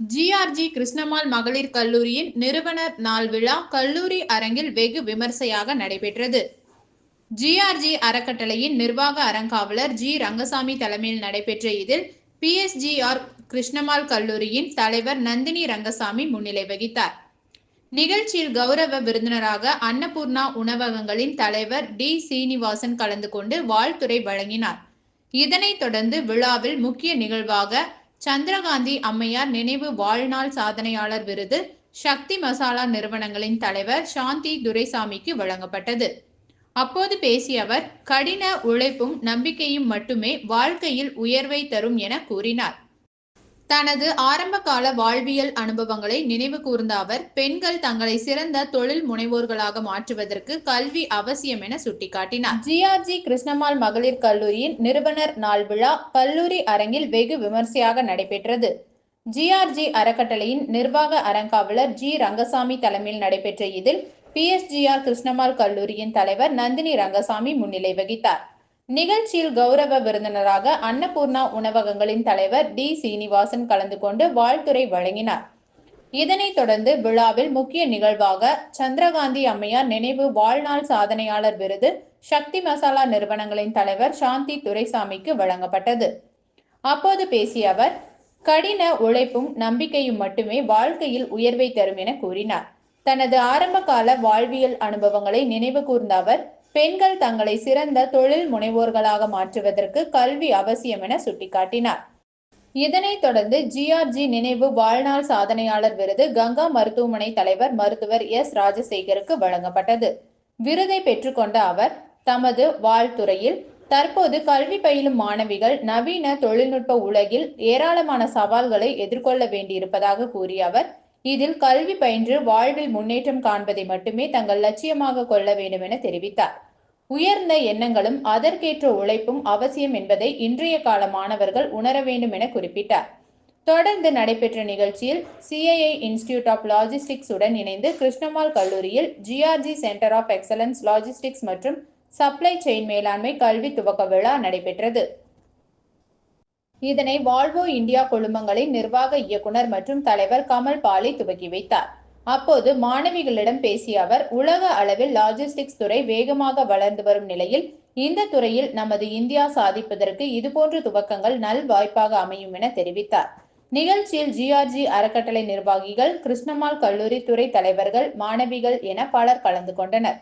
GRG Krishnammal மகளிர் கல்லூரியின் நிறுவனர் நாள் விழா கல்லூரி அரங்கில் வெகு விமர்சையாக நடைபெற்றது. ஜிஆர்ஜி அறக்கட்டளையின் நிர்வாக அறங்காவலர் ஜி ரங்கசாமி தலைமையில் நடைபெற்ற இதில் பிஎஸ்ஜிஆர் கிருஷ்ணமால் கல்லூரியின் தலைவர் நந்தினி ரங்கசாமி முன்னிலை வகித்தார். நிகழ்ச்சியில் கௌரவ விருந்தினராக அன்னபூர்ணா உணவகங்களின் தலைவர் டி சீனிவாசன் கலந்து கொண்டு வாழ்த்துறை வழங்கினார். இதனைத் தொடர்ந்து விழாவில் முக்கிய நிகழ்வாக சந்திரகாந்தி அம்மையார் நினைவு வாழ்நாள் சாதனையாளர் விருது சக்தி மசாலா நிறுவனங்களின் தலைவர் சாந்தி துரைசாமிக்கு வழங்கப்பட்டது. அப்போது பேசிய அவர் கடின உழைப்பும் நம்பிக்கையும் மட்டுமே வாழ்க்கையில் உயர்வை தரும் என கூறினார். தனது ஆரம்பகால வாழ்வியல் அனுபவங்களை நினைவு கூர்ந்த அவர் பெண்கள் தங்களை சிறந்த தொழில் முனைவோர்களாக மாற்றுவதற்கு கல்வி அவசியம் என சுட்டிக்காட்டினார். ஜிஆர்ஜி கிருஷ்ணமால் மகளிர் கல்லூரியின் நிறுவனர் நாள் விழா கல்லூரி அரங்கில் வெகு விமர்சையாக நடைபெற்றது. ஜிஆர்ஜி அறக்கட்டளையின் நிர்வாக அறங்காவலர் ஜி. ரங்கசாமி தலைமையில் நடைபெற்ற இதில் பிஎஸ்ஜிஆர் கிருஷ்ணமால் கல்லூரியின் தலைவர் நந்தினி ரங்கசாமி முன்னிலை வகித்தார். நிகழ்ச்சியில் கௌரவ விருந்தினராக அன்னபூர்ணா உணவகங்களின் தலைவர் டி. சீனிவாசன் கலந்து கொண்டு வாழ்த்துரை வழங்கினார். இதனைத் தொடர்ந்து விழாவில் முக்கிய நிகழ்வாக சந்திரகாந்தி அம்மையார் நினைவு வாழ்நாள் சாதனையாளர் விருது சக்தி மசாலா நிறுவனங்களின் தலைவர் சாந்தி துரைசாமிக்கு வழங்கப்பட்டது. அப்போது பேசிய அவர் கடின உழைப்பும் நம்பிக்கையும் மட்டுமே வாழ்க்கையில் உயர்வை தரும் என கூறினார். தனது ஆரம்பகால வாழ்வியல் அனுபவங்களை நினைவு கூர்ந்த அவர் பெண்கள் தங்களை சிறந்த தொழில் முனைவோர்களாக மாற்றுவதற்கு கல்வி அவசியம் என சுட்டிக்காட்டினார். இதனைத் தொடர்ந்து ஜிஆர்ஜி நினைவு வாழ்நாள் சாதனையாளர் விருது கங்கா மருத்துவமனை தலைவர் மருத்துவர் எஸ் ராஜசேகருக்கு வழங்கப்பட்டது. விருதை பெற்றுக்கொண்ட அவர் தமது வாழ்த்துறையில் தற்போது கல்வி பயிலும் மாணவிகள் நவீன தொழில்நுட்ப உலகில் ஏராளமான சவால்களை எதிர்கொள்ள வேண்டியிருப்பதாக கூறிய அவர் இதில் கல்வி பயின்று வாழ்வில் முன்னேற்றம் காண்பதை மட்டுமே தங்கள் லட்சியமாக கொள்ள வேண்டும் என தெரிவித்தார். உயர்ந்த எண்ணங்களும் அதற்கேற்ற உழைப்பும் அவசியம் என்பதை இன்றைய கால மாணவர்கள் உணர வேண்டும் என குறிப்பிட்டார். தொடர்ந்து நடைபெற்ற நிகழ்ச்சியில் சிஐஐ இன்ஸ்டிடியூட் ஆஃப் லாஜிஸ்டிக்ஸ் உடன் இணைந்து கிருஷ்ணமால் கல்லூரியில் GRG centre of excellence logistics மற்றும் சப்ளை செயின் மேலாண்மை கல்வி துவக்க விழா நடைபெற்றது. இதனை வால்வோ இந்தியா குழுமங்களின் நிர்வாக இயக்குனர் மற்றும் தலைவர் கமல் பாலி துவக்கி வைத்தார். அப்போது மாணவிகளிடம் பேசிய அவர் உலக அளவில் லாஜிஸ்டிக்ஸ் துறை வேகமாக வளர்ந்து வரும் நிலையில் இந்த துறையில் நமது இந்தியா சாதிப்பதற்கு இதுபோன்ற துவக்கங்கள் நல் வாய்ப்பாக அமையும் என தெரிவித்தார். நிகழ்ச்சியில் ஜிஆர்ஜி அறக்கட்டளை நிர்வாகிகள் கிருஷ்ணமால் கல்லூரி துறை தலைவர்கள் மாணவிகள் என பலர் கலந்து கொண்டனர்.